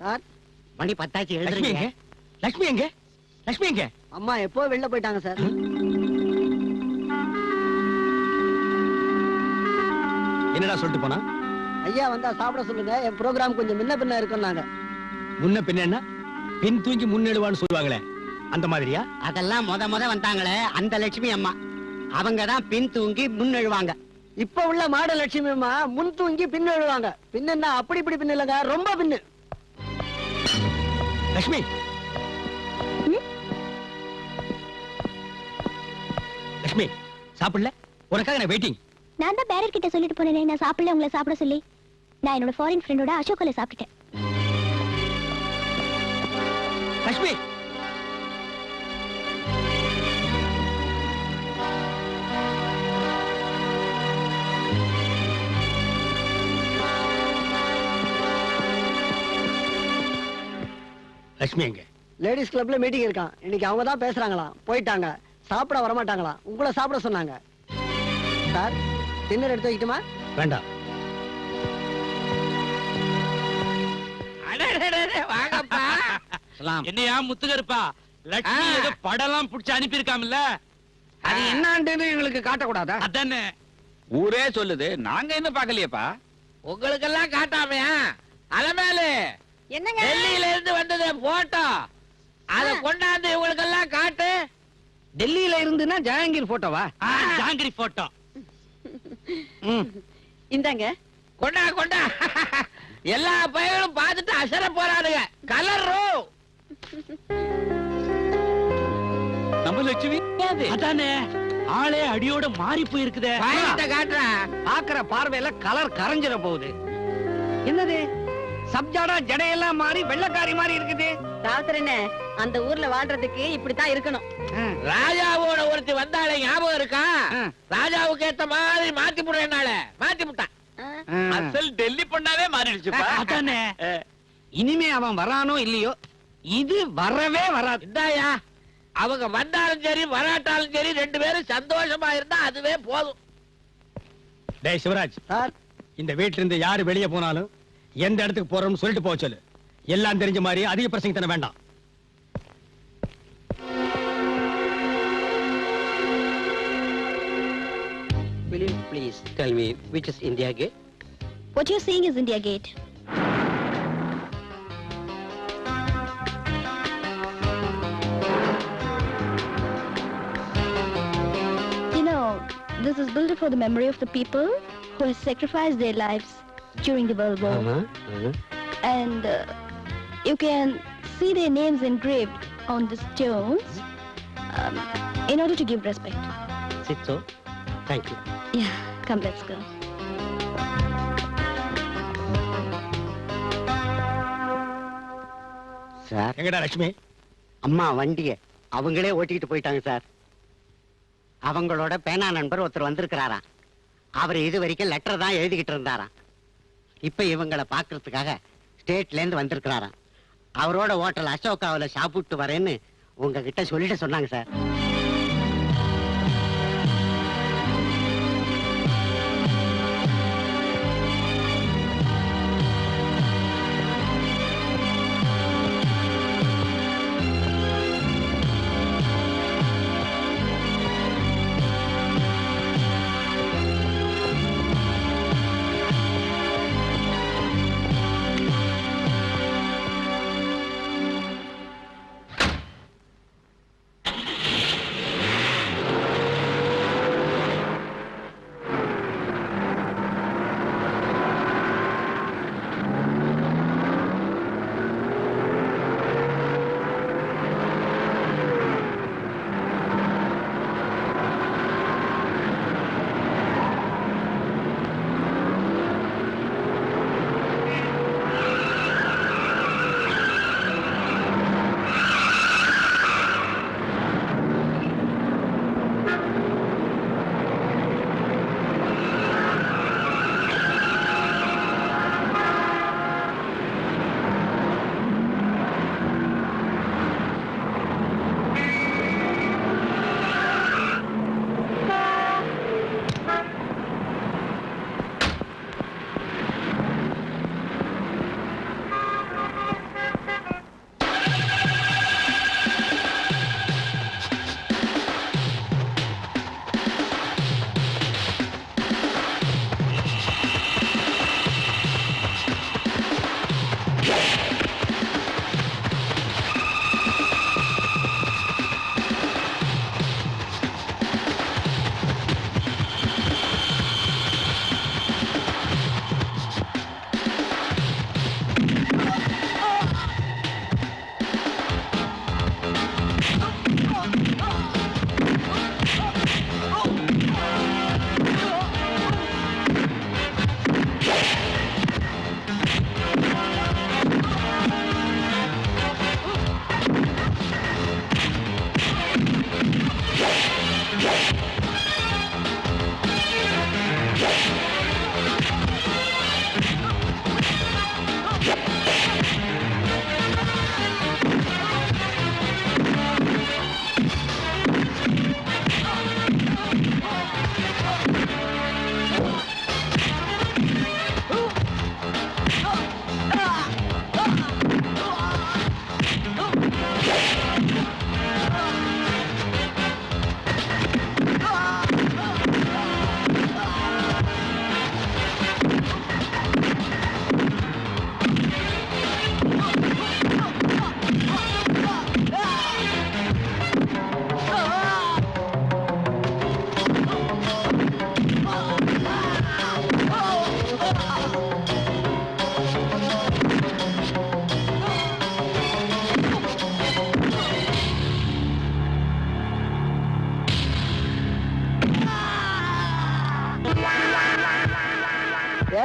Sir மணி பத்தாச்சு லட்சுமி எங்க? எழுதுறீங்க லட்சுமி எங்க? லட்சுமி எங்க? அம்மா எப்போ வெளில போயிட்டாங்க சார்? என்னடா சொல்லிட்டு போனா? ஐயா வந்தா சாப்பிட சொல்லுங்க. என் ப்ரோக்ராம் கொஞ்சம் முன்ன பின்ன இருக்குன்னாங்க முன்ன பின்ன என்ன? பின் தூங்கி முன்னெடுவான்னு சொல்லுவாங்களே. அந்த மாதிரியா? அதெல்லாம் முத முத வந்தாங்களே அந்த லட்சுமி அம்மா. அவங்க தான் பின் தூங்கி முன் எழுவாங்க இப்ப உள்ள மாட லட்சுமி அம்மா முன் தூங்கி பின் எழுவாங்க பின் என்ன அப்படி இப்படி பின் இல்லைங்க ரொம்ப பின்னு. லட்சுமி லட்சுமி சாப்பிடல? உனக்காக நான் வெயிட்டிங் நான் தான் பேரர் கிட்ட சொல்லிட்டு போனேனே நான் சாப்பிடல உங்களை சாப்பிட சொல்லி. நான் என்னோட ஃபாரின் ஃப்ரெண்டோட அசோகோல சாப்பிட்டுட்டேன். லட்சுமி லட்சுமி எங்க? லேடிஸ் கிளப்ல மீட்டிங் இருக்கான். இன்னைக்கு அவங்க தான் பேசுறாங்களாம் போயிட்டாங்க. சாப்பிட வரமாட்டாங்களாம் உங்களை சாப்பிட சொன்னாங்க. சார் டின்னர் எடுத்து வைக்கட்டுமா? வேண்டாம். வாங்கப்பா. சலாம். என்னையா முத்துகருப்பா? லட்சுமி. ஏதோ படம்லாம் புடிச்சு அனுப்பியிருக்காமல்ல? அது என்னான்னு எங்களுக்கு காட்டக்கூடாதா? அதானே. ஊரே சொல்லுது. நாங்க என்ன பாக்கலையேப்பா உங்களுக்கெல்லாம் காட்டாமையா? அலமேலு. என்னங்க? டெல்லியில இருந்து வந்தது போட்டோ. அத கொண்டாந்து இவங்களுக்கெல்லாம் காட்டு. டெல்லியில இருந்துன்னா ஜஹாங்கீர் போட்டோவா? ஆ, ஜாங்கிரி போட்டோ. இந்தாங்க. கொண்டா கொண்டா. எல்லா பையனும் பார்த்துட்டு அசர போறானுங்க. கலர் நம்ம லட்சுமி? அதானே. ஆளே அடியோட மாறி போயிருக்குதே. காட்டுறா. பாக்குற பார்வையில கலர் கரைஞ்சிட போகுது. என்னது? சப்ஜாடா ஜடையெல்லாம் மாறி வெள்ளக்காரி மாதிரி இருக்குது. ராசரனே அந்த ஊர்ல வாழ்றதுக்கு இப்படித்தான் இருக்கணும். ராஜாவோட ஒருத்தி வந்தாலே ஞாபகம் இருக்கா. ராஜாவுக்கு ஏத்த மாதிரி மாத்தி புடுறேனால மாத்தி புட்டான். அசல் டெல்லி பொண்ணாவே மாறிடுச்சுப்பா. அதானே. இனிமே அவன் வரானோ இல்லையோ இது வரவே வராது. இந்தாயா. அவங்க வந்தாலும் சரி வராட்டாலும் சரி ரெண்டு பேரும் சந்தோஷமா இருந்தா அதுவே போதும். டேய் சிவராஜ். இந்த வீட்ல இருந்து யாரு வெளியே போனாலும் எந்த இடத்துக்கு போறோம்னு சொல்லிட்டு போக சொல்லு எல்லாம் தெரிஞ்ச மாதிரி அதிக பிரசங்க தர வேண்டாம் Will you please tell me which is India Gate? What you're seeing is India Gate. You know, this is built for the memory of the people who have sacrificed their lives during the World War. Uh-huh. And uh, you can see their names engraved on the stones um, in order to give respect. Is it so? Thank you. Yeah, come, let's go. Sir எங்கடா லட்சுமி அம்மா வண்டிய அவங்களே ஓட்டிக்கிட்டு போயிட்டாங்க sir அவங்களோட பேனா நண்பர் ஒருத்தர் வந்திருக்கிறாராம் அவர் இது வரைக்கும் லெட்டர் தான் எழுதிக்கிட்டு இருந்தாராம் இப்ப இவங்கள பாக்குறதுக்காக ஸ்டேட்ல இருந்து வந்திருக்கிறாராம். அவரோட ஹோட்டல் அசோகாவில் சாப்பிட்டு வரேன்னு உங்ககிட்ட சொல்லிட்டு சொன்னாங்க சார்.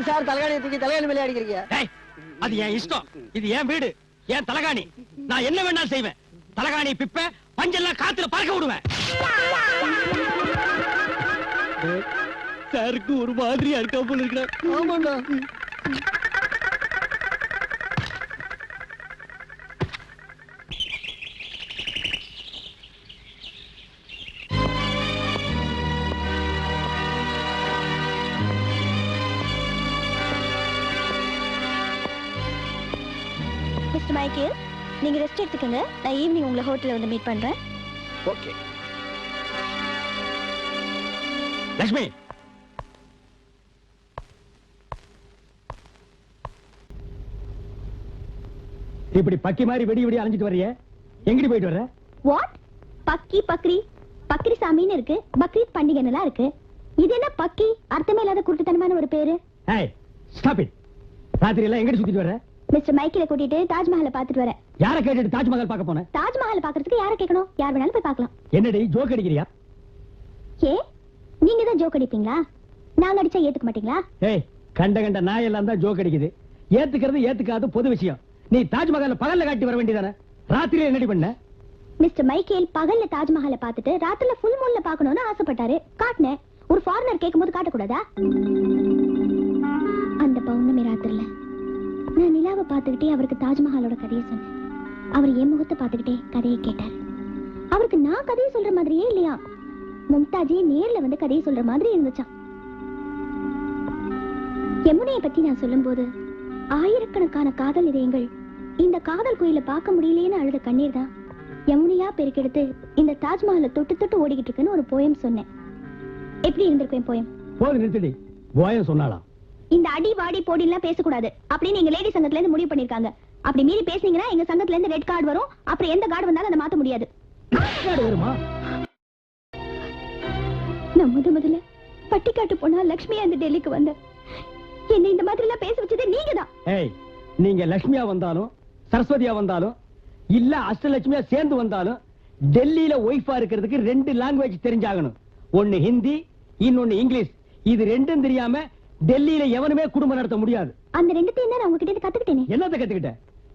ஏன் சார் தலைகாணி தூக்கி தலைகாணி மேலே அடிக்கிறீங்க? டேய், அது என் இஷ்டம். இது என் வீடு என் தலகாணி. நான் என்ன வேணாலும் செய்வேன். தலகாணி பிப்ப பஞ்செல்லாம் காத்துல பறக்க விடுவேன். சாருக்கு ஒரு மாதிரியா இருக்கா போல இருக்கா ஆமாண்டா. மைக்கேல் நீங்க ரெஸ்ட் எடுத்துக்கங்க. நான் ஈவினிங் உங்களை ஹோட்டல்ல வந்து மீட் பண்றேன். ஓகே. லட்சுமி இப்படி பக்கி மாதிரி வெடி வெடி அலைஞ்சிட்டு வர்றிய? எங்கடி போயிட்டு வர்ற? வாட் பக்கி பக்ரி. பக்ரி சாமின்னு இருக்கு. பக்ரீத் பண்டிகைலாம் இருக்கு. இது என்ன பக்கி? அர்த்தமே இல்லாத குருட்டுத்தனமான ஒரு பேரு. ஏய் ஸ்டாப் இட் ராத்திரி எல்லாம் எங்கடி சுத்திட்டு வர்ற? மிஸ்டர் மைக்கேல கூட்டிட்டு தாஜ்மஹாலை பார்த்துட்டு வரேன். யார கேட்டுட்டு தாஜ்மஹால் பார்க்க போன? தாஜ்மஹாலை பார்க்கறதுக்கு யாரை கேட்கணும்? யார் வேணாலும் போய் பார்க்கலாம். என்னடி ஜோக் அடிக்கிறியா? ஏ நீங்க தான் ஜோக் அடிப்பீங்களா? நாங்க அடிச்சா ஏத்துக்க மாட்டீங்களா? ஏய் கண்ட கண்ட நாய் எல்லாம் தான் ஜோக் அடிக்குது. ஏத்துக்கிறது ஏத்துக்காது பொது விஷயம். நீ தாஜ்மஹால பகல்ல காட்டி வர வேண்டியதானே? ராத்திரி என்னடி பண்ண? மிஸ்டர் மைக்கேல் பகல்ல தாஜ்மஹாலை பார்த்துட்டு ராத்திரில ஃபுல் மூன்ல பார்க்கணும்னு ஆசைப்பட்டாரு. காட்டினேன். ஒரு ஃபாரினர் கேட்கும்போது காட்டக்கூடாதா? நிலாவை பார்த்துக்கிட்டே அவருக்கு தாஜ்மஹாலோட கதையை சொன்னேன். அவர் என் முகத்தை பார்த்துக்கிட்டே கதையை கேட்டார். அவருக்கு நான் கதையை சொல்ற மாதிரியே இல்லையா? மும்தாஜே நேர்ல வந்து கதையை சொல்ற மாதிரி இருந்துச்சான் யமுனையை பத்தி நான் சொல்லும்போது ஆயிரக்கணக்கான காதல் இதயங்கள் இந்த காதல் கோயில பார்க்க முடியலேன்னு அழுத கண்ணீர் தான் யமுனையா பெருக்கெடுத்து இந்த தாஜ்மஹால தொட்டு தொட்டு ஓடிக்கிட்டு இருக்குன்னு ஒரு போயம் சொன்னேன். எப்படி இருந்திருக்கும் போயம் போது நிறுத்தடி. போயம் சொன்னாலாம் இந்த அடி வாடி போடிலாம் பேசக்கூடாது. அப்படின்னு எங்க லேடி சங்கத்துல இருந்து முடிவு பண்ணிருக்காங்க. அப்படி மீறி பேசுனீங்கன்னா எங்க சங்கத்துல இருந்து ரெட் கார்டு வரும். அப்புறம் எந்த கார்டு வந்தாலும் அதை மாத்த முடியாது. நான் முத முதல்ல பட்டிக்காட்டு போனா லக்ஷ்மியா இந்த டெல்லிக்கு வந்த என்ன இந்த மாதிரி எல்லாம் பேச வச்சது நீங்க தான் ஏய் நீங்க லக்ஷ்மியா வந்தாலும் சரஸ்வதியா வந்தாலும் இல்ல அஷ்டலட்சுமியா சேர்ந்து வந்தாலும் டெல்லியில ஒய்ஃபா இருக்கிறதுக்கு ரெண்டு லாங்குவேஜ் தெரிஞ்சாகணும். ஒன்னு ஹிந்தி இன்னொன்னு இங்கிலீஷ். இது ரெண்டும் தெரியாம டெல்லியில எவனுமே குடும்பம் நடத்த முடியாது. அந்த ரெண்டுத்தையும் தான் நான் உங்ககிட்ட கத்துக்கிட்டேனே? என்னத்த கத்துக்கிட்ட?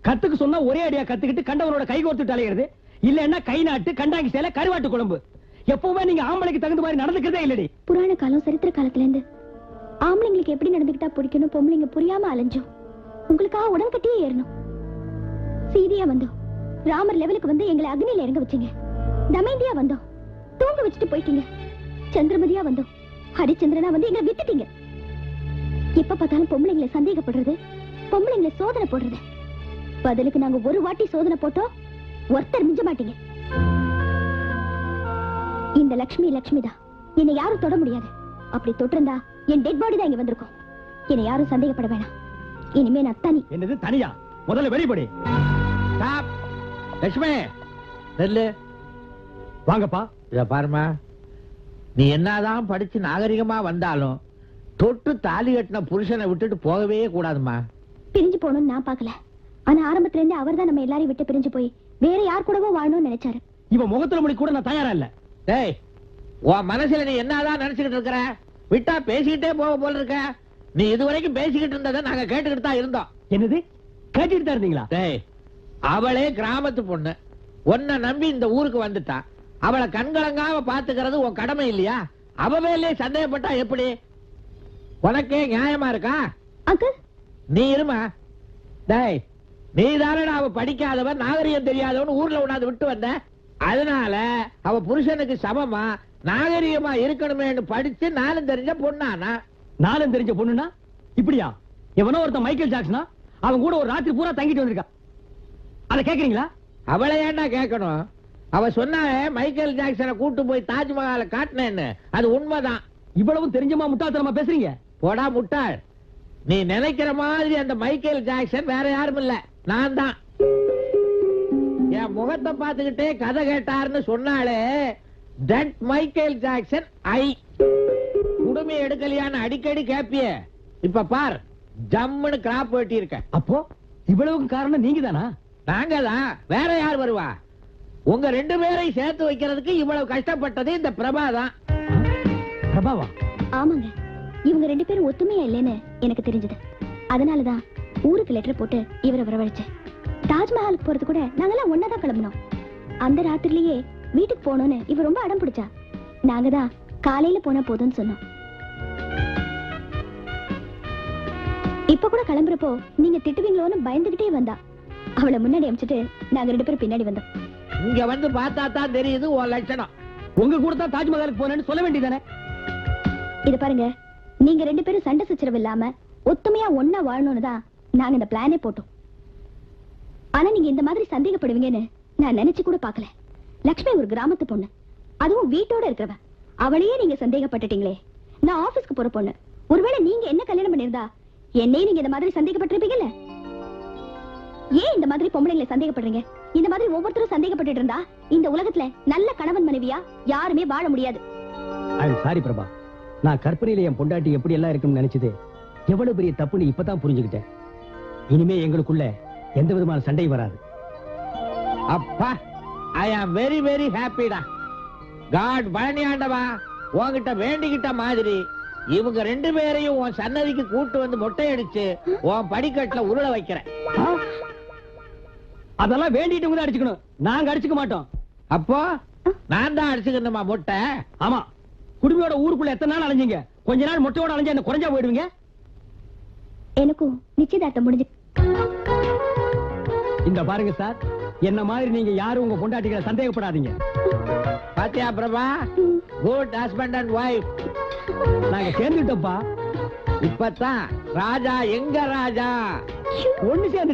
கத்துக்க சொன்னா ஒரே அடியா கத்துக்கிட்டு கண்டவனோட கை கோர்த்துட்டு அலையிறது. இல்லன்னா கை நாட்டு கண்டாங்கி சேலை கருவாட்டு குழம்பு. எப்பவுமே நீங்க ஆம்பளைக்கு தகுந்த மாதிரி நடந்துக்கிறதே இல்லடி. புராண காலம் சரித்திர காலத்துல இருந்து ஆம்பளைங்களுக்கு எப்படி நடந்துக்கிட்டா பிடிக்கணும் பொம்பளைங்க புரியாம அலைஞ்சோம். உங்களுக்காக உடன்கட்டியே ஏறணும். சீதையா வந்தோம். ராமர் லெவலுக்கு வந்து எங்களை அக்னியில இறங்க வச்சீங்க. தமேந்தியா வந்தோம். தூங்க வச்சுட்டு போயிட்டீங்க. சந்திரமதியா வந்தோம். ஹரிச்சந்திரனா வந்து எங்களை விட்டுட்டீங்க. எப்ப பார்த்தாலும் பொம்பளைங்களை சந்தேகப்படுறது பொம்பளைங்களை சோதனை போடுறது. பதிலுக்கு நாங்க ஒரு வாட்டி சோதனை போட்டோம் ஒருத்தர் மிஞ்ச மாட்டீங்க. இந்த லக்ஷ்மி லக்ஷ்மி தான். என்னை யாரும் தொட முடியாது. அப்படி தொட்டிருந்தா என் டெட் பாடி தான் இங்க வந்திருக்கும். என்னை யாரும் சந்தேகப்பட வேணாம். இனிமே நான் தனி. என்னது தனியா? முதல்ல வெளிப்படி. லட்சுமி நெல்லு வாங்கப்பா. இத பாருமா நீ என்னதான் படிச்சு நாகரிகமா வந்தாலும் தொட்டு தாலி கட்டின புருஷனை விட்டுட்டு போகவே கூடாதுமா பிரிஞ்சு போகணும்னு நான் பார்க்கல. ஆனா ஆரம்பத்துல இருந்தே அவர் தான் நம்ம எல்லாரையும் விட்டு பிரிஞ்சு போய் வேற யார் கூடவோ வாழணும்னு நினைச்சாரு. இவன் முகத்துல முடி கூட நான் தயாரா இல்ல. டேய் உன் மனசுல நீ என்னதான் நினைச்சுக்கிட்டு இருக்கிற? விட்டா பேசிக்கிட்டே போக போல இருக்க. நீ இதுவரைக்கும் பேசிக்கிட்டு இருந்ததை நாங்க கேட்டுக்கிட்டு தான் இருந்தோம். என்னது? கேட்டுட்டு தான் இருந்தீங்களா? டேய் அவளே கிராமத்து பொண்ணு. உன்னை நம்பி இந்த ஊருக்கு வந்துட்டா. அவளை கண்கலங்காம பாத்துக்கிறது உன் கடமை இல்லையா? அவ மேலே சந்தேகப்பட்டா எப்படி? உனக்கே நியாயமா இருக்கா? அங்கிள்? நீ இருமா? டேய் நீ தானடா அவ படிக்காதவன் நாகரிகம் தெரியாதவன் ஊர்ல உண்ணாது விட்டு வந்த. அதனால அவ புருஷனுக்கு சமமா நாகரிகமா இருக்கணுமேன்னு படிச்சு நானும் தெரிஞ்ச பொண்ணானா? நாளும் தெரிஞ்ச பொண்ணுனா? இப்படியா? எவனோ ஒருத்தன் மைக்கேல் ஜாக்சனா? அவன் கூட ஒரு ராத்திரி பூரா தங்கிட்டு வந்திருக்கா. அத கேக்குறீங்களா? அவளை ஏன்டா கேட்கணும் அவ சொன்னாவே மைக்கேல் ஜாக்சனை கூட்டு போய் தாஜ்மஹாலை காட்டினேன்னு. அது உண்மைதான். இவ்வளவும் தெரிஞ்சமா முட்டாள்தனமா பேசுறீங்க? போடா முட்டாள். நீ நினைக்கிற மாதிரி அந்த மைக்கேல் ஜாக்சன் வேற யாரும் இல்ல. நான் தான். என் முகத்தை பார்த்துக்கிட்டே கதை கேட்டாருன்னு சொன்னாலே தட் மைக்கேல் ஜாக்சன் ஐ குடுமி எடுக்கலையான்னு அடிக்கடி கேப்பியே. இப்ப பார் ஜம்முன்னு கிராப் வெட்டி இருக்க. அப்போ இவ்வளவுக்கு காரணம் நீங்க தானா நாங்க தான் வேற யார் வருவா? உங்க ரெண்டு பேரையும் சேர்த்து வைக்கிறதுக்கு இவ்வளவு கஷ்டப்பட்டது இந்த பிரபா தான். பிரபாவா? ஆமாங்க. இவங்க ரெண்டு பேரும் ஒத்துமையா இல்லைன்னு எனக்கு தெரிஞ்சது. அதனாலதான் ஊருக்கு லெட்டர் போட்டு இவரை வரவழைச்சேன். தாஜ்மஹாலுக்கு போறது கூட நாங்கெல்லாம் ஒன்னா தான் கிளம்பினோம். அந்த ராத்திரிலேயே வீட்டுக்கு போகணும்னு இவ ரொம்ப அடம் பிடிச்சா. நாங்க தான் காலையில போனா போதும்னு சொன்னோம். இப்ப கூட கிளம்புறப்போ நீங்க திட்டுவீங்களோன்னு பயந்துகிட்டே வந்தா. அவளை முன்னாடி அமிச்சிட்டு நாங்க ரெண்டு பேரும் பின்னாடி வந்தோம். இங்க வந்து பார்த்தா தான் தெரியுது உன் லட்சணம். உங்க கூட தான் தாஜ்மஹாலுக்கு போனேன்னு சொல்ல வேண்டியதானே இது பாருங்க நீங்க ரெண்டு பேரும் சண்டை சச்சரவு இல்லாம ஒத்துமையா ஒன்னா வாழணும்னு தான் நாங்க இந்த பிளானே போட்டோம். ஆனா நீங்க இந்த மாதிரி சந்தேகப்படுவீங்கன்னு நான் நினைச்சு கூட பாக்கல லக்ஷ்மி ஒரு கிராமத்து பொண்ணு. அதுவும் வீட்டோட இருக்கிறவ. அவளையே நீங்க சந்தேகப்பட்டுட்டீங்களே. நான் ஆபீஸ்க்கு போற பொண்ணு. ஒருவேளை நீங்க என்ன கல்யாணம் பண்ணிருந்தா என்னையே நீங்க இந்த மாதிரி சந்தேகப்பட்டிருப்பீங்கல்ல? ஏன் இந்த மாதிரி பொம்பளைங்களை சந்தேகப்படுறீங்க? இந்த மாதிரி ஒவ்வொருத்தரும் சந்தேகப்பட்டுட்டு இருந்தா இந்த உலகத்துல நல்ல கணவன் மனைவியா யாருமே வாழ முடியாது. ஐ சாரி பிரபா நான் கற்பனையில என் பொண்டாட்டி எப்படி எல்லாம் இருக்கும்னு நினைச்சது எவ்வளவு பெரிய தப்புன்னு இப்பதான் புரிஞ்சுக்கிட்டேன். இனிமே எங்களுக்குள்ள எந்த விதமான சண்டையும் வராது. அப்பா ஐ ஆம் வெரி வெரி ஹாப்பிடா காட் பழனி ஆண்டவா உன்கிட்ட வேண்டிக்கிட்ட மாதிரி இவங்க ரெண்டு பேரையும் உன் சன்னதிக்கு கூட்டு வந்து மொட்டை அடிச்சு உன் படிக்கட்டுல உருள வைக்கிறேன்? அதெல்லாம் வேண்டிட்டு தான் அடிச்சுக்கணும். நாங்க அடிச்சுக்க மாட்டோம். அப்போ நான் தான் அடிச்சுக்கணுமா மொட்டை? ஆமா. குடும்பியோட ஊருக்குள்ள எத்தனை நாள் அலைஞ்சீங்க? கொஞ்ச நாள் மொட்டையோட அலைஞ்சா என்ன குறைஞ்சா போயிடுவீங்க? எனக்கும் நிச்சயதார்த்தம் முடிஞ்சு இந்த பாருங்க சார் என்ன மாதிரி நீங்க யாரும் உங்க பொண்டாட்டிகளை சந்தேகப்படாதீங்க. பாத்தியா Prabha? Good husband and wife நாங்க சேர்ந்துட்டோம்ப்பா. இப்பதான் ராஜா எங்க ராஜா? ஒண்ணு சேர்ந்துட்டோம்.